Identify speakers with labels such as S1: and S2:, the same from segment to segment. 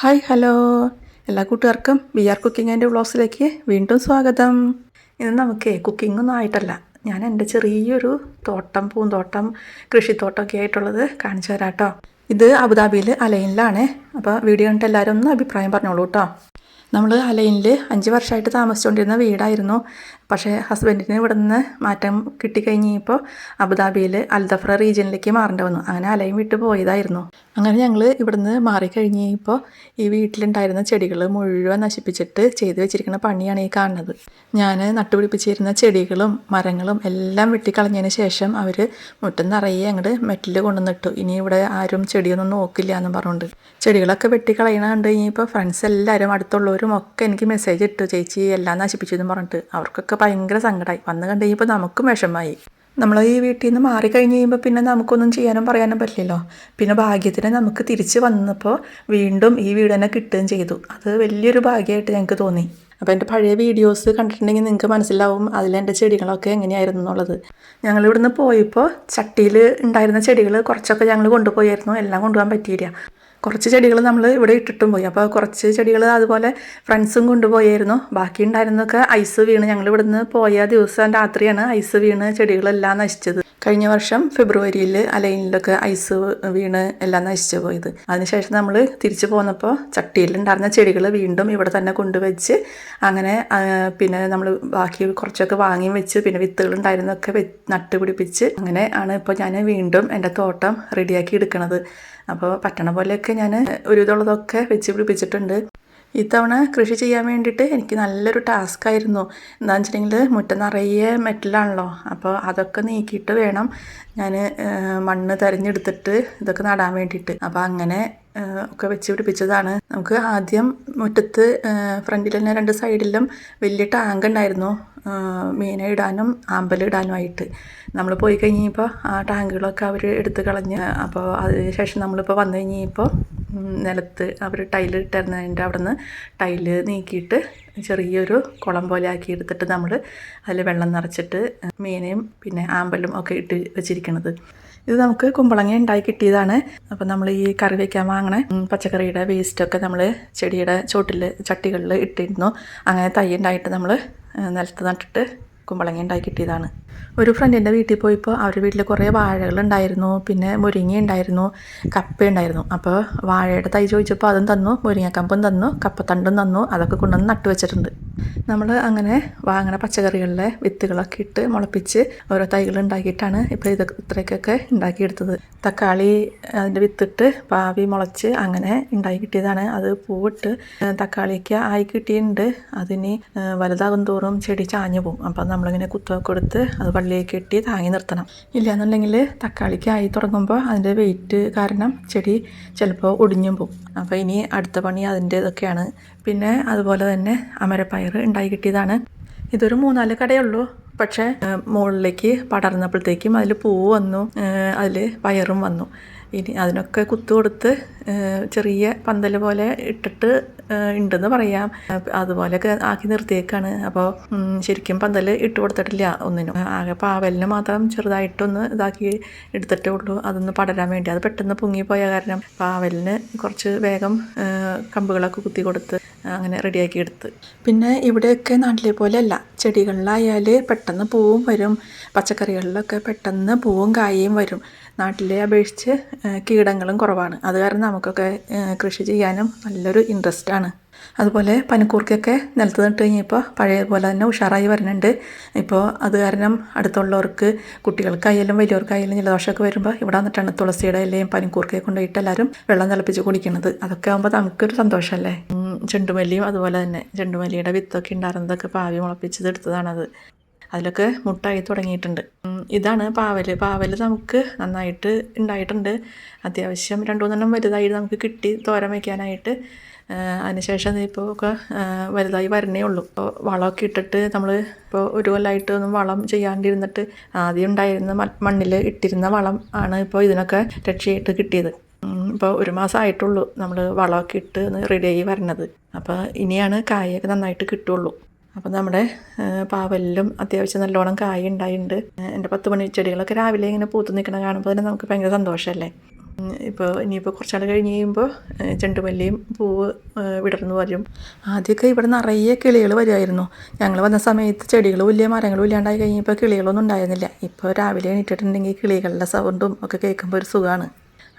S1: Hi hello. എല്ലാ കൂട്ടുകാർക്കും B R cooking and വീണ്ടും സ്വാഗതം. ഇന്ന് നമുക്ക് കുക്കിംഗ് ഒന്നും ആയിട്ടല്ല. ഞാൻ എന്റെ ചെറിയൊരു തോട്ടം പൂന്തോട്ടം കൃഷിത്തോട്ടമൊക്കെ ആയിട്ടുള്ളത് കാണിച്ചു തരാം കേട്ടോ. ഇത് അബുദാബിയിൽ അലൈനിലാണ്. അപ്പോൾ വീഡിയോ കണ്ടിട്ട് എല്ലാവരും ഒന്ന് അഭിപ്രായം പറഞ്ഞോളൂ കേട്ടോ. നമ്മൾ അലൈനിൽ അഞ്ച് വർഷമായിട്ട് താമസിച്ചുകൊണ്ടിരുന്ന വീടായിരുന്നു. പക്ഷേ ഹസ്ബൻഡിന് ഇവിടെ നിന്ന് മാറ്റം കിട്ടിക്കഴിഞ്ഞപ്പോൾ അബുദാബിയിൽ അൽദഫ്ര റീജിയനിലേക്ക് മാറേണ്ടി വന്നു. അങ്ങനെ അലയും വിട്ട് പോയതായിരുന്നു. അങ്ങനെ ഞങ്ങൾ ഇവിടുന്ന് മാറിക്കഴിഞ്ഞപ്പോൾ ഈ വീട്ടിലുണ്ടായിരുന്ന ചെടികൾ മുഴുവൻ നശിപ്പിച്ചിട്ട് ചെയ്തു വെച്ചിരിക്കുന്ന പണിയാണ് ഈ കാണുന്നത്. ഞാൻ നട്ടുപിടിപ്പിച്ചിരുന്ന ചെടികളും മരങ്ങളും എല്ലാം വെട്ടിക്കളഞ്ഞതിന് ശേഷം അവർ മുറ്റം നിറയെ അങ്ങോട്ട് മെറ്റിൽ കൊണ്ടുവന്നിട്ടു. ഇനി ഇവിടെ ആരും ചെടിയൊന്നും നോക്കില്ല എന്ന് പറഞ്ഞുകൊണ്ട്. ചെടികളൊക്കെ വെട്ടിക്കളയണ കണ്ട് കഴിഞ്ഞപ്പോൾ ഫ്രണ്ട്സ് എല്ലാവരും അടുത്തുള്ളവരും ഒക്കെ എനിക്ക് മെസ്സേജ് ഇട്ടു. ചേച്ചി എല്ലാം നശിപ്പിച്ചു എന്ന് പറഞ്ഞിട്ട്. അവർക്കൊക്കെ ഭയങ്കര സങ്കടമായി വന്ന് കണ്ടു കഴിഞ്ഞപ്പോൾ നമുക്കും വിഷമമായി. നമ്മൾ ഈ വീട്ടിൽ നിന്ന് മാറി കഴിഞ്ഞ് കഴിയുമ്പോൾ പിന്നെ നമുക്കൊന്നും ചെയ്യാനും പറയാനും പറ്റില്ലല്ലോ. പിന്നെ ഭാഗ്യത്തിന് നമുക്ക് തിരിച്ച് വന്നപ്പോൾ വീണ്ടും ഈ വീട് തന്നെ കിട്ടുകയും ചെയ്തു. അത് വലിയൊരു ഭാഗ്യമായിട്ട് ഞങ്ങൾക്ക് തോന്നി. അപ്പോൾ എന്റെ പഴയ വീഡിയോസ് കണ്ടിട്ടുണ്ടെങ്കിൽ നിങ്ങൾക്ക് മനസ്സിലാവും അതിലെന്റെ ചെടികളൊക്കെ എങ്ങനെയായിരുന്നു എന്നുള്ളത്. ഞങ്ങൾ ഇവിടുന്ന് പോയപ്പോൾ ചട്ടിയിൽ ഉണ്ടായിരുന്ന ചെടികൾ കുറച്ചൊക്കെ ഞങ്ങൾ കൊണ്ടുപോയായിരുന്നു. എല്ലാം കൊണ്ടുപോകാൻ പറ്റിയില്ല. കുറച്ച് ചെടികൾ നമ്മൾ ഇവിടെ ഇട്ടിട്ടും പോയി. അപ്പോൾ കുറച്ച് ചെടികൾ അതുപോലെ ഫ്രണ്ട്സും കൊണ്ടുപോയായിരുന്നു. ബാക്കി ഉണ്ടായിരുന്നൊക്കെ ഐസ് വീണ്. ഞങ്ങൾ ഇവിടുന്ന് പോയ ദിവസം രാത്രിയാണ് ഐസ് വീണ് ചെടികളെല്ലാം നശിച്ചത്. കഴിഞ്ഞ വർഷം ഫെബ്രുവരിയിൽ അലൈനിലൊക്കെ ഐസ് വീണ് എല്ലാം നശിച്ചു പോയത്. അതിനുശേഷം നമ്മൾ തിരിച്ചു പോന്നപ്പോൾ ചട്ടിയിലുണ്ടായിരുന്ന ചെടികൾ വീണ്ടും ഇവിടെ തന്നെ കൊണ്ടുവച്ച് അങ്ങനെ പിന്നെ നമ്മൾ ബാക്കി കുറച്ചൊക്കെ വാങ്ങിയും വെച്ച് പിന്നെ വിത്തുകൾ ഉണ്ടായിരുന്നൊക്കെ വെ നട്ടുപിടിപ്പിച്ച് അങ്ങനെ ആണ് ഇപ്പോൾ ഞാൻ വീണ്ടും എന്റെ തോട്ടം റെഡിയാക്കി എടുക്കണത്. അപ്പോൾ പറ്റണ പോലെയൊക്കെ ഞാൻ ഒരു ഇതുള്ളതൊക്കെ വെച്ച് പിടിപ്പിച്ചിട്ടുണ്ട്. ഇത്തവണ കൃഷി ചെയ്യാൻ വേണ്ടിയിട്ട് എനിക്ക് നല്ലൊരു ടാസ്ക് ആയിരുന്നു. എന്താണെന്ന് വെച്ചിട്ടുണ്ടെങ്കിൽ മുറ്റം നിറയെ മെറ്റലാണല്ലോ. അപ്പോൾ അതൊക്കെ നീക്കിയിട്ട് വേണം ഞാൻ മണ്ണ് തിരഞ്ഞെടുത്തിട്ട് ഇതൊക്കെ നടാൻ വേണ്ടിയിട്ട്. അപ്പോൾ അങ്ങനെ ഒക്കെ വെച്ച് പിടിപ്പിച്ചതാണ്. നമുക്ക് ആദ്യം മുറ്റത്ത് ഫ്രണ്ടിൽ തന്നെ രണ്ട് സൈഡിലും വലിയ ടാങ്ക് ഉണ്ടായിരുന്നു മീനെ ഇടാനും ആമ്പൽ ഇടാനുമായിട്ട്. നമ്മൾ പോയി കഴിഞ്ഞപ്പോൾ ആ ടാങ്കുകളൊക്കെ അവർ എടുത്ത് കളഞ്ഞ് അപ്പോൾ അതിന് ശേഷം നമ്മളിപ്പോൾ വന്നു കഴിഞ്ഞപ്പോൾ നിലത്ത് അവർ ടൈൽ ഇട്ടിരുന്നതിന്റെ അവിടെ നിന്ന് ടൈൽ നീക്കിയിട്ട് ചെറിയൊരു കുളം പോലെ ആക്കി എടുത്തിട്ട് നമ്മൾ അതിൽ വെള്ളം നിറച്ചിട്ട് മീനയും പിന്നെ ആമ്പലും ഒക്കെ ഇട്ട് വെച്ചിരിക്കുന്നത് ഇത് നമുക്ക് കുമ്പളങ്ങ ഉണ്ടായി കിട്ടിയതാണ്. അപ്പോൾ നമ്മൾ ഈ കറി വയ്ക്കാൻ വാങ്ങണ പച്ചക്കറിയുടെ വേസ്റ്റൊക്കെ നമ്മൾ ചെടിയുടെ ചോട്ടിൽ ചട്ടികളിൽ ഇട്ടിരുന്നു. അങ്ങനെ തൈ ഉണ്ടായിട്ട് നമ്മൾ നിലത്ത് നട്ടിട്ട് കുമ്പളങ്ങ ഉണ്ടായി കിട്ടിയതാണ്. ഒരു ഫ്രണ്ടിന്റെ വീട്ടിൽ പോയപ്പോൾ അവരുടെ വീട്ടിൽ കുറേ വാഴകളുണ്ടായിരുന്നു പിന്നെ മുരിങ്ങ ഉണ്ടായിരുന്നു കപ്പ ഉണ്ടായിരുന്നു അപ്പോൾ വാഴയുടെ തൈ ചോദിച്ചപ്പോൾ അതും തന്നു മുരിങ്ങക്കമ്പും തന്നു കപ്പത്തണ്ടും തന്നു അതൊക്കെ കൊണ്ടുവന്ന് നട്ടു വെച്ചിട്ടുണ്ട്. നമ്മൾ അങ്ങനെ വാങ്ങണ പച്ചക്കറികളിലെ വിത്തുകളൊക്കെ ഇട്ട് മുളപ്പിച്ച് ഓരോ തൈകൾ ഉണ്ടാക്കിയിട്ടാണ് ഇപ്പോൾ ഇത് ഇത്രയ്ക്കൊക്കെ ഉണ്ടാക്കിയെടുത്തത്. തക്കാളി അതിന്റെ വിത്തിട്ട് പാവി മുളച്ച് അങ്ങനെ ഉണ്ടാക്കി കിട്ടിയതാണ്. അത് പൂവിട്ട് തക്കാളിക്ക് ആയി കിട്ടിയിട്ടുണ്ട്. അതിന് വലുതാകും തോറും ചെടി ചാഞ്ഞു പോകും. അപ്പം നമ്മളിങ്ങനെ കുത്തൊക്കെ കൊടുത്ത് അത് പള്ളിയിലേക്ക് കെട്ടി താങ്ങി നിർത്തണം. ഇല്ലയെന്നുണ്ടെങ്കിൽ തക്കാളിക്ക് ആയി തുടങ്ങുമ്പോൾ അതിന്റെ വെയിറ്റ് കാരണം ചെടി ചിലപ്പോൾ ഒടിഞ്ഞും പോകും. അപ്പോൾ ഇനി അടുത്ത പണി അതിന്റെ ഇതൊക്കെയാണ് പിന്നെ അതുപോലെ തന്നെ അമരപ്പയർ ഉണ്ടായി കിട്ടിയതാണ്. ഇതൊരു മൂന്നാൽ കടയുള്ളൂ. പക്ഷേ മുകളിലേക്ക് പടർന്നപ്പോഴത്തേക്കും അതിൽ പൂവ് വന്നു. അതിൽ പയറും വന്നു. ഇനി അതിനൊക്കെ കുത്തു കൊടുത്ത് ചെറിയ പന്തൽ പോലെ ഇട്ടിട്ട് ഉണ്ടെന്ന് പറയാം. അതുപോലെയൊക്കെ ആക്കി നിർത്തിയേക്കാണ്. അപ്പോൾ ശരിക്കും പന്തൽ ഇട്ട് കൊടുത്തിട്ടില്ല ഒന്നിനും. ആകെ പാവലിന് മാത്രം ചെറുതായിട്ടൊന്ന് ഇതാക്കി എടുത്തിട്ടേ ഉള്ളൂ. അതൊന്ന് പടരാൻ വേണ്ടി. അത് പെട്ടെന്ന് പൊങ്ങിപ്പോയ കാരണം പാവലിന് കുറച്ച് വേഗം കമ്പുകളൊക്കെ കുത്തി കൊടുത്ത് അങ്ങനെ റെഡിയാക്കി എടുത്ത്. പിന്നെ ഇവിടെയൊക്കെ നാട്ടിലെ പോലെയല്ല. ചെടികളിലായാൽ പെട്ടെന്ന് പൂവും വരും. പച്ചക്കറികളിലൊക്കെ പെട്ടെന്ന് പൂവും കായയും വരും. നാട്ടിലെ അപേക്ഷിച്ച് കീടങ്ങളും കുറവാണ്. അത് കാരണം നമുക്കൊക്കെ കൃഷി ചെയ്യാനും നല്ലൊരു ഇൻട്രസ്റ്റ് ആണ്. അതുപോലെ പനിക്കൂർക്കൊക്കെ നിലത്ത് നട്ട് കഴിഞ്ഞപ്പോൾ പഴയ പോലെ തന്നെ ഉഷാറായി വരുന്നുണ്ട്. ഇപ്പോൾ അത് കാരണം അടുത്തുള്ളവർക്ക് കുട്ടികൾക്കായാലും വലിയവർക്കായാലും ജലദോഷമൊക്കെ വരുമ്പോൾ ഇവിടെ വന്നിട്ടാണ് തുളസിയുടെ ഇലയും പനിക്കൂർക്കയെ കൊണ്ടുപോയിട്ട് എല്ലാവരും വെള്ളം തിളപ്പിച്ച് കുടിക്കുന്നത്. അതൊക്കെ ആകുമ്പോൾ നമുക്കൊരു സന്തോഷമല്ലേ? ചെണ്ടുമല്ലിയും അതുപോലെ തന്നെ ചെണ്ടുമല്ലിയുടെ വിത്തൊക്കെ ഉണ്ടായിരുന്നതൊക്കെ പാവി മുളപ്പിച്ചത് എടുത്തതാണത്. അതിലൊക്കെ മുട്ടായി തുടങ്ങിയിട്ടുണ്ട്. ഇതാണ് പാവൽ പാവൽ നമുക്ക് നന്നായിട്ട് ഉണ്ടായിട്ടുണ്ട്. അത്യാവശ്യം രണ്ട് മൂന്നെണ്ണം വലുതായി നമുക്ക് കിട്ടി തോരൻ വയ്ക്കാനായിട്ട്. അതിനുശേഷം ഇപ്പോൾ ഒക്കെ വലുതായി വരണേ ഉള്ളൂ. ഇപ്പോൾ വളമൊക്കെ ഇട്ടിട്ട് നമ്മൾ ഇപ്പോൾ ഒരു കൊല്ലമായിട്ട് ഒന്നും വളം ചെയ്യാണ്ടിരുന്നിട്ട് ആദ്യം ഉണ്ടായിരുന്ന മണ്ണിൽ ഇട്ടിരുന്ന വളം ആണ് ഇപ്പോൾ ഇതിനൊക്കെ രക്ഷയായിട്ട് കിട്ടിയത്. ഇപ്പോൾ ഒരു മാസം ആയിട്ടുള്ളൂ നമ്മൾ വളമൊക്കെ ഇട്ട് റെഡിയായി വരണത്. അപ്പോൾ ഇനിയാണ് കായൊക്കെ നന്നായിട്ട് കിട്ടുള്ളൂ. അപ്പോൾ നമ്മുടെ പാവലിലും അത്യാവശ്യം നല്ലോണം കായ ഉണ്ടായിട്ടുണ്ട് എന്റെ പത്ത് മണി ചെടികളൊക്കെ രാവിലെ ഇങ്ങനെ പൂത്ത് നിൽക്കണ കാണുമ്പോൾ തന്നെ നമുക്ക് ഭയങ്കര സന്തോഷമല്ലേ ഇപ്പോൾ ഇനിയിപ്പോൾ കുറച്ചാൾ കഴിഞ്ഞ് കഴിയുമ്പോൾ ചെണ്ടുമല്ലിയും പൂവ് വിടർന്നു വരും. ആദ്യമൊക്കെ ഇവിടെ നിറയെ കിളികൾ വരുമായിരുന്നു ഞങ്ങൾ വന്ന സമയത്ത് ചെടികളും ഇല്ല മരങ്ങളും ഇല്ലാണ്ടായി കഴിഞ്ഞപ്പോൾ കിളികളൊന്നും ഉണ്ടായിരുന്നില്ല. ഇപ്പോൾ രാവിലെ എണീറ്റിട്ടുണ്ടെങ്കിൽ കിളികളുടെ സൗണ്ടും ഒക്കെ കേൾക്കുമ്പോൾ ഒരു സുഖമാണ്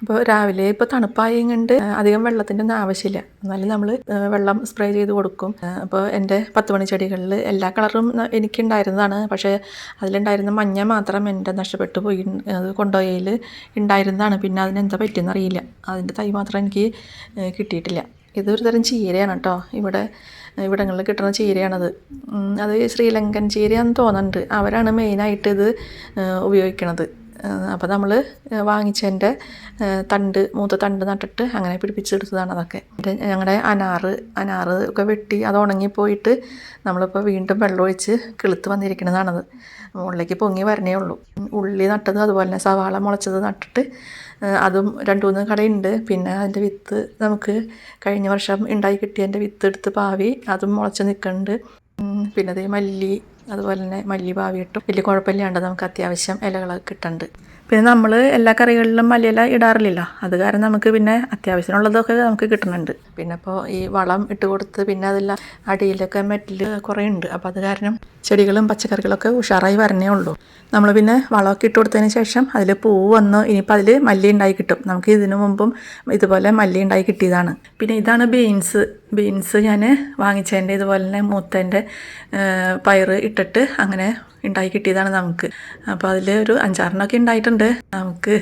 S1: അപ്പോൾ രാവിലെ ഇപ്പോൾ തണുപ്പായും കണ്ട് അധികം വെള്ളത്തിന്റെ ഒന്നും ആവശ്യമില്ല. എന്നാലും നമ്മൾ വെള്ളം സ്പ്രേ ചെയ്ത് കൊടുക്കും. അപ്പോൾ എന്റെ പത്ത് മണി ചെടികളിൽ എല്ലാ കളറും എനിക്കുണ്ടായിരുന്നതാണ്. പക്ഷേ അതിലുണ്ടായിരുന്ന മഞ്ഞ മാത്രം എന്റെ നഷ്ടപ്പെട്ടു പോയി അത് കൊണ്ടുപോയതിൽ ഉണ്ടായിരുന്നതാണ്. പിന്നെ അതിനെന്താ പറ്റിയെന്ന് അറിയില്ല. അതിന്റെ തൈ മാത്രം എനിക്ക് കിട്ടിയിട്ടില്ല. ഇതൊരു തരം ചീരയാണ് കേട്ടോ ഇവിടെ ഇവിടങ്ങളിൽ കിട്ടുന്ന ചീരയാണത്. അത് ശ്രീലങ്കൻ ചീരയാണെന്ന് തോന്നുന്നുണ്ട് അവരാണ് മെയിനായിട്ട് ഇത് ഉപയോഗിക്കുന്നത് അപ്പോൾ നമ്മൾ വാങ്ങിച്ചതിന്റെ തണ്ട് മൂത്ത തണ്ട് നട്ടിട്ട് അങ്ങനെ പിടിപ്പിച്ചെടുത്തതാണ് അതൊക്കെ. ഞങ്ങളുടെ അനാറ് അനാറ് ഒക്കെ വെട്ടി അത് ഉണങ്ങിപ്പോയിട്ട് നമ്മളിപ്പോൾ വീണ്ടും വെള്ളമൊഴിച്ച് കിളുത്ത് വന്നിരിക്കുന്നതാണത്. മുകളിലേക്ക് പൊങ്ങി വരണേ ഉള്ളൂ. ഉള്ളി നട്ടത് അതുപോലെ തന്നെ സവാള മുളച്ചത് നട്ടിട്ട് അതും രണ്ട് മൂന്ന് കടയുണ്ട്. പിന്നെ അതിന്റെ വിത്ത് നമുക്ക് കഴിഞ്ഞ വർഷം ഉണ്ടായി കിട്ടിയതിന്റെ വിത്ത് എടുത്ത് പാവി അതും മുളച്ച് നിൽക്കുന്നുണ്ട് പിന്നെ അതേ മല്ലി അതുപോലെ തന്നെ മല്ലി പാവിയിട്ടും വലിയ കുഴപ്പമില്ലാണ്ട് നമുക്ക് അത്യാവശ്യം ഇലകളൊക്കെ കിട്ടുന്നുണ്ട് പിന്നെ നമ്മൾ എല്ലാ കറികളിലും മല്ലിയില ഇടാറില്ലല്ലോ. അത് കാരണം നമുക്ക് പിന്നെ അത്യാവശ്യമുള്ളതൊക്കെ നമുക്ക് കിട്ടുന്നുണ്ട്. പിന്നെ ഇപ്പോൾ ഈ വളം ഇട്ട് കൊടുത്ത് പിന്നെ അതെല്ലാം അടിയിലൊക്കെ മെറ്റിൽ കുറേ ഉണ്ട് അപ്പോൾ അത് കാരണം ചെടികളും പച്ചക്കറികളൊക്കെ ഉഷാറായി വരണേ ഉള്ളൂ. നമ്മൾ പിന്നെ വളമൊക്കെ ഇട്ട് കൊടുത്തതിന് ശേഷം അതിൽ പൂവ് വന്ന് ഇനിയിപ്പോൾ അതിൽ മല്ലി ഉണ്ടായി കിട്ടും. നമുക്ക് ഇതിനു മുമ്പും ഇതുപോലെ മല്ലി ഉണ്ടായി കിട്ടിയതാണ്. പിന്നെ ഇതാണ് ബീൻസ്. ബീൻസ് ഞാൻ വാങ്ങിച്ചതിന്റെ ഇതുപോലെ തന്നെ മൂത്തന്റെ പയറ് ഇട്ടിട്ട് അങ്ങനെ ഉണ്ടായി കിട്ടിയതാണ് നമുക്ക്. അപ്പോൾ അതിൽ ഒരു അഞ്ചാറിനൊക്കെ ഉണ്ടായിട്ടുണ്ട്. നമുക്ക്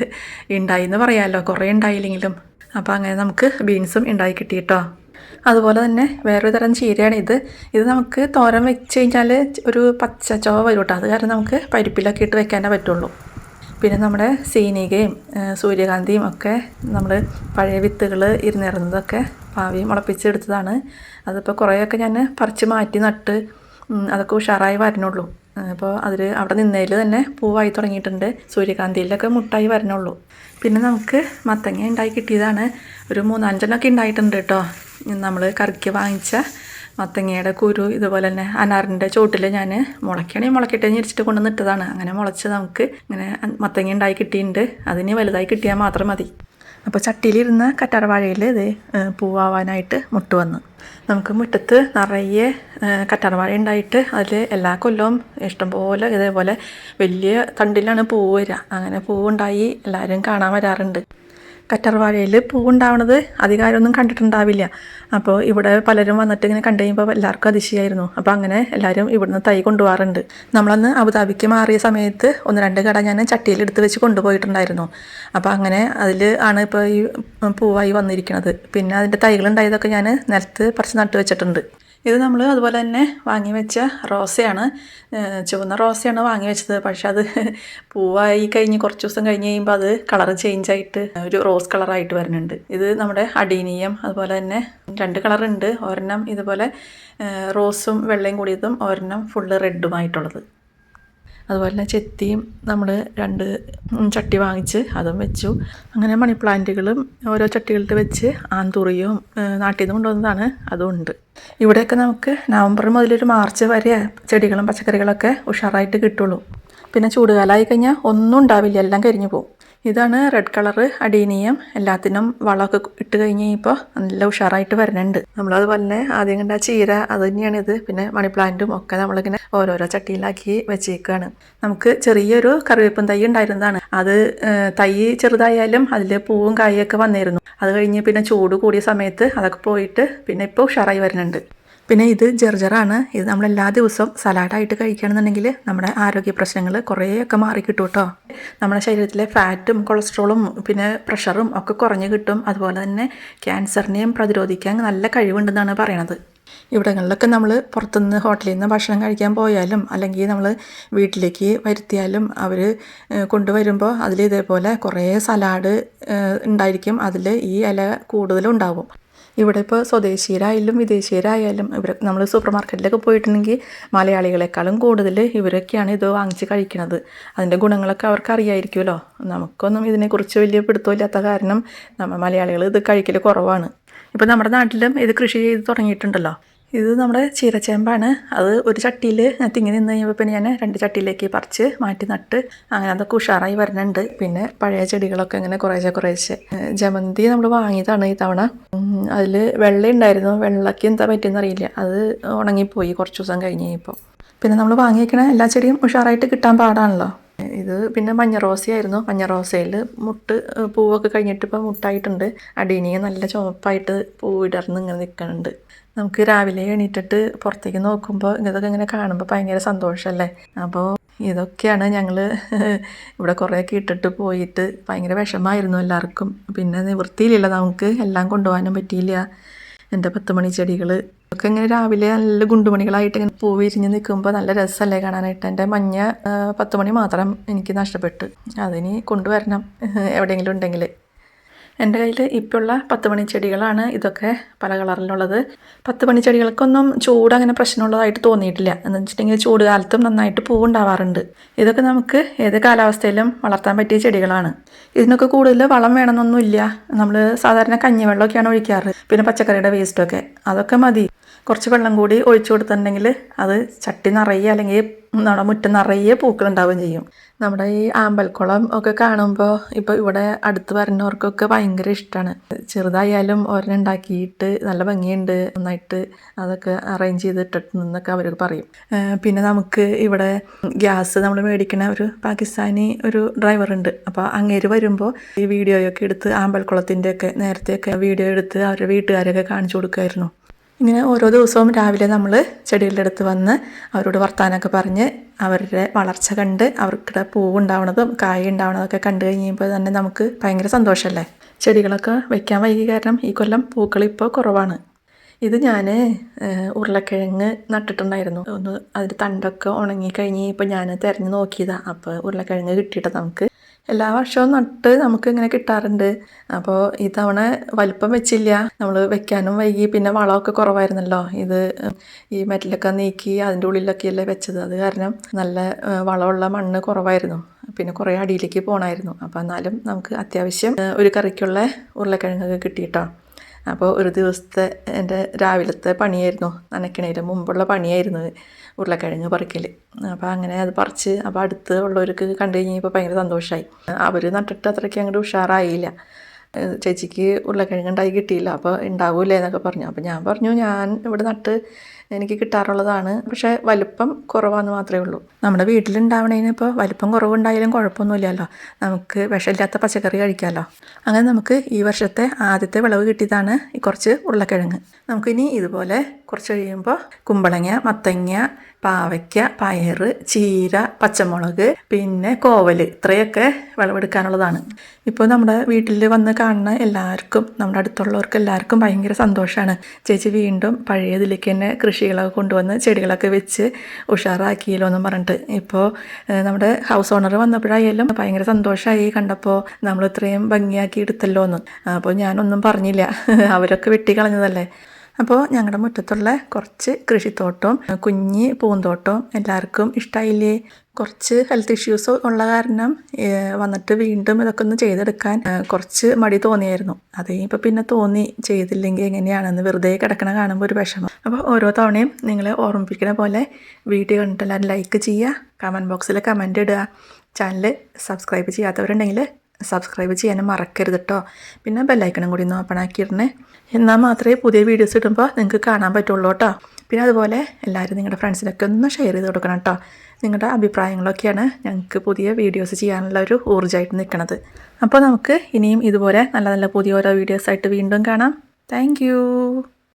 S1: ഉണ്ടായി എന്ന് പറയാമല്ലോ കുറേ ഉണ്ടായില്ലെങ്കിലും അപ്പോൾ അങ്ങനെ നമുക്ക് ബീൻസും ഉണ്ടായി കിട്ടി കേട്ടോ അതുപോലെ തന്നെ വേറൊരു തരം ചീരയാണ് ഇത്. ഇത് നമുക്ക് തോരൻ വെച്ച് കഴിഞ്ഞാൽ ഒരു പച്ച ചോവ വരും കേട്ടോ അത് കാരണം നമുക്ക് പരിപ്പിലൊക്കെ ഇട്ട് വെക്കാനേ പറ്റുള്ളൂ. പിന്നെ നമ്മുടെ സീനികയും സൂര്യകാന്തിയും ഒക്കെ നമ്മൾ പഴയ വിത്തുകൾ ഇരുന്നിരുന്നതൊക്കെ പാവി മുളപ്പിച്ചെടുത്തതാണ്. അതിപ്പോൾ കുറേയൊക്കെ ഞാൻ പറിച്ച് മാറ്റി നട്ട് അതൊക്കെ ഉഷാറായി വരണുള്ളൂ. അപ്പോൾ അതിൽ അവിടെ നിന്നതിൽ തന്നെ പൂവായി തുടങ്ങിയിട്ടുണ്ട്. സൂര്യകാന്തിയിലൊക്കെ മുട്ടായി വരണുള്ളൂ. പിന്നെ നമുക്ക് മത്തങ്ങ ഉണ്ടായി കിട്ടിയതാണ്. ഒരു മൂന്നാഞ്ചെണ്ണമൊക്കെ ഉണ്ടായിട്ടുണ്ട് കേട്ടോ നമ്മൾ കറിക്ക് വാങ്ങിച്ച മത്തങ്ങയുടെ കുരു ഇതുപോലെ തന്നെ അനാറിന്റെ ചോട്ടിൽ ഞാൻ മുളയ്ക്കണേ മുളക്കട്ടെ ഞെരിച്ചിട്ട് കൊണ്ടുവന്നിട്ടതാണ് അങ്ങനെ മുളച്ച് നമുക്ക് ഇങ്ങനെ മത്തങ്ങ ഉണ്ടായി കിട്ടിയിട്ടുണ്ട്. അതിന് വലുതായി കിട്ടിയാൽ മാത്രം മതി. അപ്പോൾ ചട്ടിയിലിരുന്ന കറ്റാർവാഴയിൽ ഇത് പൂവാവാനായിട്ട് മുട്ട് വന്നു. നമുക്ക് മുറ്റത്ത് നിറയെ കറ്റാർവാഴ ഉണ്ടായിട്ട് അതിൽ എല്ലാ കൊല്ലവും ഇഷ്ടംപോലെ ഇതേപോലെ വലിയ തണ്ടിലാണ് പൂവ് വരിക. അങ്ങനെ പൂവുണ്ടായി എല്ലാവരും കാണാൻ വരാറുണ്ട്. കറ്റർവാഴയിൽ പൂവുണ്ടാവണത് അധികാരമൊന്നും കണ്ടിട്ടുണ്ടാവില്ല. അപ്പോൾ ഇവിടെ പലരും വന്നിട്ട് ഇങ്ങനെ കണ്ടു കഴിയുമ്പോൾ എല്ലാവർക്കും അതിശയായിരുന്നു. അപ്പോൾ അങ്ങനെ എല്ലാവരും ഇവിടുന്ന് തൈ കൊണ്ടുപോകാറുണ്ട്. നമ്മളന്ന് അബുദാബിക്ക് മാറിയ സമയത്ത് ഒന്ന് രണ്ട് കട ഞാൻ ചട്ടിയിൽ എടുത്ത് വെച്ച് കൊണ്ടുപോയിട്ടുണ്ടായിരുന്നു. അപ്പോൾ അങ്ങനെ അതിൽ ആണ് ഇപ്പോൾ ഈ പൂവായി വന്നിരിക്കുന്നത് പിന്നെ അതിന്റെ തൈകളുണ്ടായതൊക്കെ ഞാൻ നിലത്ത് പറിച്ച് നട്ട് വെച്ചിട്ടുണ്ട്. ഇത് നമ്മൾ അതുപോലെ തന്നെ വാങ്ങി വെച്ച റോസയാണ്. ചുവന്ന റോസയാണ് വാങ്ങി വെച്ചത്. പക്ഷെ അത് പൂവായി കഴിഞ്ഞ് കുറച്ച് ദിവസം കഴിഞ്ഞ് കഴിയുമ്പോൾ അത് കളർ ചേഞ്ച് ആയിട്ട് ഒരു റോസ് കളറായിട്ട് വരുന്നുണ്ട്. ഇത് നമ്മുടെ അടീനീയം അതുപോലെ തന്നെ രണ്ട് കളറുണ്ട് ഒരെണ്ണം ഇതുപോലെ റോസും വെള്ളയും കൂടിയതും ഒരെണ്ണം ഫുള്ള് റെഡുമായിട്ടുള്ളത് അതുപോലെ തന്നെ ചെത്തിയും നമ്മൾ രണ്ട് ചട്ടി വാങ്ങിച്ച് അതും വെച്ചു. അങ്ങനെ മണി പ്ലാന്റുകളും ഓരോ ചട്ടികളിൽ വെച്ച് ആന്തൂറിയും നാട്ടിൽ നിന്ന് കൊണ്ടുവന്നതാണ്. ഉണ്ട് ഇവിടെയൊക്കെ നമുക്ക് നവംബർ മുതലൊരു മാർച്ച് വരെ ചെടികളും പച്ചക്കറികളൊക്കെ ഉഷാറായിട്ട് കിട്ടുള്ളൂ. പിന്നെ ചൂടുകാലമായി കഴിഞ്ഞാൽ ഒന്നും ഉണ്ടാവില്ല എല്ലാം കരിഞ്ഞു പോകും. ഇതാണ് റെഡ് കളറ് അടീനിയം. എല്ലാത്തിനും വളമൊക്കെ ഇട്ട് കഴിഞ്ഞ് കഴിഞ്ഞപ്പോൾ നല്ല ഉഷാറായിട്ട് വരുന്നുണ്ട്. നമ്മളതുപോലെ തന്നെ ആദ്യം കണ്ട ചീര അത് തന്നെയാണ് ഇത്. പിന്നെ മണി പ്ലാന്റും ഒക്കെ നമ്മളിങ്ങനെ ഓരോരോ ചട്ടിയിലാക്കി വെച്ചേക്കുകയാണ് നമുക്ക് ചെറിയൊരു കറിവേപ്പും തൈ ഉണ്ടായിരുന്നതാണ്. അത് തൈ ചെറുതായാലും അതിൽ പൂവും കായൊക്കെ വന്നിരുന്നു. അത് കഴിഞ്ഞ് പിന്നെ ചൂട് കൂടിയ സമയത്ത് അതൊക്കെ പോയിട്ട് പിന്നെ ഇപ്പോൾ ഉഷാറായി വരുന്നുണ്ട്. പിന്നെ ഇത് ജർജറാണ്. ഇത് നമ്മൾ എല്ലാ ദിവസവും സലാഡായിട്ട് കഴിക്കുകയാണെന്നുണ്ടെങ്കിൽ നമ്മുടെ ആരോഗ്യ പ്രശ്നങ്ങൾ കുറേയൊക്കെ മാറി കിട്ടും കേട്ടോ. നമ്മുടെ ശരീരത്തിലെ ഫാറ്റും കൊളസ്ട്രോളും പിന്നെ പ്രഷറും ഒക്കെ കുറഞ്ഞു കിട്ടും. അതുപോലെ തന്നെ ക്യാൻസറിനെയും പ്രതിരോധിക്കാൻ നല്ല കഴിവുണ്ടെന്നാണ് പറയണത്. ഇവിടങ്ങളിലൊക്കെ നമ്മൾ പുറത്തുനിന്ന് ഹോട്ടലിൽ നിന്ന് ഭക്ഷണം കഴിക്കാൻ പോയാലും അല്ലെങ്കിൽ നമ്മൾ വീട്ടിലേക്ക് വരുത്തിയാലും അവർ കൊണ്ടുവരുമ്പോൾ അതിൽ ഇതേപോലെ കുറേ സലാഡ് ഉണ്ടായിരിക്കും. അതിൽ ഈ ഇല കൂടുതലും ഉണ്ടാവും. ഇവിടെ ഇപ്പോൾ സ്വദേശീയരായാലും വിദേശീയരായാലും ഇവർ നമ്മൾ സൂപ്പർ മാർക്കറ്റിലൊക്കെ പോയിട്ടുണ്ടെങ്കിൽ മലയാളികളെക്കാളും കൂടുതൽ ഇവരൊക്കെയാണ് ഇത് വാങ്ങിച്ച് കഴിക്കുന്നത് അതിന്റെ ഗുണങ്ങളൊക്കെ അവർക്ക് അറിയായിരിക്കുമല്ലോ. നമുക്കൊന്നും ഇതിനെക്കുറിച്ച് വലിയ പിടുത്തമില്ലാത്ത കാരണം നമ്മൾ മലയാളികൾ ഇത് കഴിക്കൽ കുറവാണ്. ഇപ്പോൾ നമ്മുടെ നാട്ടിലും ഇത് കൃഷി ചെയ്ത് തുടങ്ങിയിട്ടുണ്ടല്ലോ. ഇത് നമ്മുടെ ചീരച്ചേമ്പാണ്. അത് ഒരു ചട്ടിയിൽ തിങ്ങി നിന്ന് കഴിഞ്ഞപ്പോൾ പിന്നെ ഞാൻ രണ്ട് ചട്ടിയിലേക്ക് പറിച്ച് മാറ്റി നട്ട് അങ്ങനെ അതൊക്കെ ഉഷാറായി വരുന്നുണ്ട് പിന്നെ പഴയ ചെടികളൊക്കെ ഇങ്ങനെ കുറേശ്ശെ കുറേശ്ശെ. ജമന്തി നമ്മൾ വാങ്ങിയതാണ് ഈ തവണ അതിൽ വെള്ളം ഉണ്ടായിരുന്നു വെള്ളയ്ക്ക് എന്താ പറ്റിയെന്ന് അറിയില്ല. അത് ഉണങ്ങിപ്പോയി കുറച്ച് ദിവസം കഴിഞ്ഞ് കഴിഞ്ഞപ്പോൾ പിന്നെ നമ്മൾ വാങ്ങിയേക്കണ എല്ലാ ചെടിയും ഉഷാറായിട്ട് കിട്ടാൻ പാടാണല്ലോ. ഇത് പിന്നെ മഞ്ഞ റോസയായിരുന്നു. മഞ്ഞ റോസയിൽ മുട്ട് പൂവൊക്കെ കഴിഞ്ഞിട്ട് ഇപ്പോൾ മുട്ടായിട്ടുണ്ട്. അടീനിയെ നല്ല ചുവപ്പായിട്ട് പൂവിടർന്ന് ഇങ്ങനെ നിൽക്കുന്നുണ്ട് നമുക്ക് രാവിലെ എണീറ്റിട്ട് പുറത്തേക്ക് നോക്കുമ്പോൾ ഇതൊക്കെ ഇങ്ങനെ കാണുമ്പോൾ ഭയങ്കര സന്തോഷമല്ലേ അപ്പോൾ ഇതൊക്കെയാണ് ഞങ്ങൾ ഇവിടെ കുറേയൊക്കെ ഇട്ടിട്ട് പോയിട്ട് ഭയങ്കര വിഷമമായിരുന്നു എല്ലാവർക്കും. പിന്നെ നിവൃത്തിയില്ല നമുക്ക് എല്ലാം കൊണ്ടുപോകാനും പറ്റിയില്ല. എന്റെ പത്ത് മണി ചെടികൾ ഒക്കെ ഇങ്ങനെ രാവിലെ നല്ല ഗുണ്ടുമണികളായിട്ട് ഇങ്ങനെ പൂ വിരിഞ്ഞ് നിൽക്കുമ്പോൾ നല്ല രസമല്ലേ കാണാനായിട്ട്. എന്റെ മഞ്ഞ പത്ത് മണി മാത്രം എനിക്ക് നഷ്ടപ്പെട്ടു. അതിനി കൊണ്ടുവരണം. എവിടെയെങ്കിലും ഉണ്ടെങ്കിൽ എന്റെ കയ്യിൽ ഇപ്പോൾ ഉള്ള പത്ത് മണി ചെടികളാണ്. ഇതൊക്കെ പല കളറിലുള്ളത്. പത്ത് ചെടികൾക്കൊന്നും ചൂട് അങ്ങനെ പ്രശ്നമുള്ളതായിട്ട് തോന്നിയിട്ടില്ല. എന്ന് വെച്ചിട്ടുണ്ടെങ്കിൽ ചൂട് കാലത്തും നന്നായിട്ട് പൂവുണ്ടാവാറുണ്ട്. ഇതൊക്കെ നമുക്ക് ഏത് കാലാവസ്ഥയിലും വളർത്താൻ പറ്റിയ ചെടികളാണ്. ഇതിനൊക്കെ കൂടുതൽ വളം വേണമെന്നൊന്നുമില്ല. നമ്മൾ സാധാരണ കഞ്ഞിവെള്ളമൊക്കെയാണ് ഒഴിക്കാറ്. പിന്നെ പച്ചക്കറിയുടെ വേസ്റ്റൊക്കെ അതൊക്കെ മതി. കുറച്ച് വെള്ളം കൂടി ഒഴിച്ചു കൊടുത്തിട്ടുണ്ടെങ്കിൽ അത് ചട്ടി നിറയെ അല്ലെങ്കിൽ നമ്മുടെ മുറ്റം നിറയെ പൂക്കൾ പൂക്കളുണ്ടാവുകയും ചെയ്യും. നമ്മുടെ ഈ ആമ്പൽക്കുളം ഒക്കെ കാണുമ്പോൾ ഇപ്പോൾ ഇവിടെ അടുത്ത് വരുന്നവർക്കൊക്കെ ഭയങ്കര ഇഷ്ടമാണ്. ചെറുതായാലും ഒരെണ്ണുണ്ടാക്കിയിട്ട് നല്ല ഭംഗിയുണ്ട്. നന്നായിട്ട് അതൊക്കെ അറേഞ്ച് ചെയ്തിട്ടിട്ട് നിന്നൊക്കെ അവർ പറയും. പിന്നെ നമുക്ക് ഇവിടെ ഗ്യാസ് നമ്മൾ മേടിക്കുന്ന ഒരു പാകിസ്ഥാനി ഒരു ഡ്രൈവർ ഉണ്ട്. അപ്പോൾ അങ്ങേര് വരുമ്പോൾ ഈ വീഡിയോയൊക്കെ എടുത്ത് ആമ്പൽക്കുളത്തിന്റെയൊക്കെ നേരത്തെയൊക്കെ വീഡിയോ എടുത്ത് അവരുടെ വീട്ടുകാരൊക്കെ കാണിച്ചു കൊടുക്കുമായിരുന്നു. ഇങ്ങനെ ഓരോ ദിവസവും രാവിലെ നമ്മൾ ചെടികളുടെ അടുത്ത് വന്ന് അവരോട് വർത്താനമൊക്കെ പറഞ്ഞ് അവരുടെ വളർച്ച കണ്ട് അവർക്കിടെ പൂവ് ഉണ്ടാവണതും കായ ഉണ്ടാവണതൊക്കെ കണ്ടു കഴിയുമ്പോൾ തന്നെ നമുക്ക് ഭയങ്കര സന്തോഷമല്ലേ? ചെടികളൊക്കെ വെക്കാൻ വൈകി കാരണം ഈ കൊല്ലം പൂക്കൾ ഇപ്പോൾ കുറവാണ്. ഇത് ഞാൻ ഉരുളക്കിഴങ്ങ് നട്ടിട്ടുണ്ടായിരുന്നു. ഒന്ന് അതിന്റെ തണ്ടൊക്കെ ഉണങ്ങി കഴിഞ്ഞ് ഇപ്പോൾ ഞാൻ തിരഞ്ഞു നോക്കിയതാണ് അപ്പോൾ ഉരുളക്കിഴങ്ങ് കിട്ടിയിട്ട് നമുക്ക്. എല്ലാ വർഷവും നട്ട് നമുക്ക് ഇങ്ങനെ കിട്ടാറുണ്ട്. അപ്പോൾ ഈ തവണ വലിപ്പം വെച്ചില്ല. നമ്മൾ വെക്കാനും വൈകി. പിന്നെ വളമൊക്കെ കുറവായിരുന്നല്ലോ. ഇത് ഈ മെറ്റലൊക്കെ നീക്കി അതിന്റെ ഉള്ളിലൊക്കെയല്ലേ വെച്ചത്. അത് കാരണം നല്ല വളമുള്ള മണ്ണ് കുറവായിരുന്നു. പിന്നെ കുറേ അടിയിലേക്ക് പോകണമായിരുന്നു അപ്പോൾ എന്നാലും നമുക്ക് അത്യാവശ്യം ഒരു കറിക്കുള്ള ഉരുളക്കിഴങ്ങൊക്കെ കിട്ടിയിട്ടോ. അപ്പോൾ ഒരു ദിവസത്തെ എന്റെ രാവിലത്തെ പണിയായിരുന്നു നനയ്ക്കണേന്റെ മുമ്പുള്ള പണിയായിരുന്നു ഉരുളക്കിഴങ്ങ് പറിക്കൽ അപ്പോൾ അങ്ങനെ അത് പറിച്ച് അപ്പോൾ അടുത്ത് ഉള്ളവർക്ക് കണ്ടു കഴിഞ്ഞപ്പോൾ ഭയങ്കര സന്തോഷമായി അവർ നട്ടിട്ട് അത്രയ്ക്ക് അങ്ങോട്ട് ഉഷാറായില്ല. ചേച്ചിക്ക് ഉരുളക്കിഴങ്ങ് ഉണ്ടായി കിട്ടിയില്ല അപ്പോൾ ഉണ്ടാവൂലേ എന്നൊക്കെ പറഞ്ഞു. അപ്പോൾ ഞാൻ പറഞ്ഞു ഞാൻ ഇവിടെ നട്ട് എനിക്ക് കിട്ടാറുള്ളതാണ്. പക്ഷേ വലുപ്പം കുറവാന്ന് മാത്രമേ ഉള്ളൂ. നമ്മുടെ വീട്ടിലുണ്ടാവണേന് ഇപ്പോൾ വലുപ്പം കുറവുണ്ടായാലും കുഴപ്പമൊന്നുമില്ലല്ലോ. നമുക്ക് വിഷമില്ലാത്ത പച്ചക്കറി കഴിക്കാമല്ലോ അങ്ങനെ നമുക്ക് ഈ വർഷത്തെ ആദ്യത്തെ വിളവ് കിട്ടിയതാണ് ഈ കുറച്ച് ഉരുളക്കിഴങ്ങ്. നമുക്കിനി ഇതുപോലെ കുറച്ച് കഴിയുമ്പോൾ കുമ്പളങ്ങ മത്തങ്ങ പാവയ്ക്ക പയറ് ചീര പച്ചമുളക് പിന്നെ കോവൽ ഇത്രയൊക്കെ വിളവെടുക്കാനുള്ളതാണ്. ഇപ്പോൾ നമ്മുടെ വീട്ടിൽ വന്ന് കാണുന്ന എല്ലാവർക്കും നമ്മുടെ അടുത്തുള്ളവർക്ക് എല്ലാവർക്കും ഭയങ്കര സന്തോഷമാണ് ചേച്ചി വീണ്ടും പഴയതിലേക്ക് തന്നെ കൃഷികളൊക്കെ കൊണ്ടുവന്ന് ചെടികളൊക്കെ വെച്ച് ഉഷാറാക്കിയല്ലോ എന്ന് പറഞ്ഞിട്ട്. ഇപ്പോൾ നമ്മുടെ ഹൗസ് ഓണർ വന്നപ്പോഴായാലും ഭയങ്കര സന്തോഷമായി കണ്ടപ്പോൾ നമ്മൾ ഇത്രയും ഭംഗിയാക്കി എടുത്തല്ലോ എന്ന് അപ്പോൾ ഞാനൊന്നും പറഞ്ഞില്ല. അവരൊക്കെ വെട്ടിക്കളഞ്ഞതല്ലേ? അപ്പോൾ ഞങ്ങളുടെ മുറ്റത്തുള്ള കുറച്ച് കൃഷിത്തോട്ടവും കുഞ്ഞ് പൂന്തോട്ടവും എല്ലാവർക്കും ഇഷ്ടമായില്ലേ കുറച്ച് ഹെൽത്ത് ഇഷ്യൂസ് ഉള്ള കാരണം വന്നിട്ട് വീണ്ടും ഇതൊക്കെ ഒന്ന് ചെയ്തെടുക്കാൻ കുറച്ച് മടി തോന്നിയായിരുന്നു. അതേ ഇപ്പോൾ പിന്നെ തോന്നി ചെയ്തില്ലെങ്കിൽ എങ്ങനെയാണെന്ന് വെറുതെ കിടക്കണ കാണുമ്പോൾ ഒരു വിഷമം. അപ്പോൾ ഓരോ തവണയും നിങ്ങളെ ഓർമ്മിപ്പിക്കുന്ന പോലെ വീഡിയോ കണ്ടിട്ട് എല്ലാവരും ലൈക്ക് ചെയ്യുക കമന്റ് ബോക്സിൽ കമന്റ് ഇടുക ചാനൽ സബ്സ്ക്രൈബ് ചെയ്യാത്തവരുണ്ടെങ്കിൽ സബ്സ്ക്രൈബ് ചെയ്യാനും മറക്കരുത് കേട്ടോ പിന്നെ ബെല്ലൈക്കണും കൂടി ഒന്ന് ഓപ്പൺ ആക്കിയിടണേ. എന്നാൽ മാത്രമേ പുതിയ വീഡിയോസ് ഇടുമ്പോൾ നിങ്ങൾക്ക് കാണാൻ പറ്റുള്ളൂ കേട്ടോ പിന്നെ അതുപോലെ എല്ലാവരും നിങ്ങളുടെ ഫ്രണ്ട്സിനൊക്കെ ഒന്ന് ഷെയർ ചെയ്ത് കൊടുക്കണം കേട്ടോ നിങ്ങളുടെ അഭിപ്രായങ്ങളൊക്കെയാണ് ഞങ്ങൾക്ക് പുതിയ വീഡിയോസ് ചെയ്യാനുള്ള ഒരു ഊർജമായിട്ട് നിൽക്കുന്നത് അപ്പോൾ നമുക്ക് ഇനിയും ഇതുപോലെ നല്ല നല്ല പുതിയ ഓരോ വീഡിയോസായിട്ട് വീണ്ടും കാണാം. താങ്ക്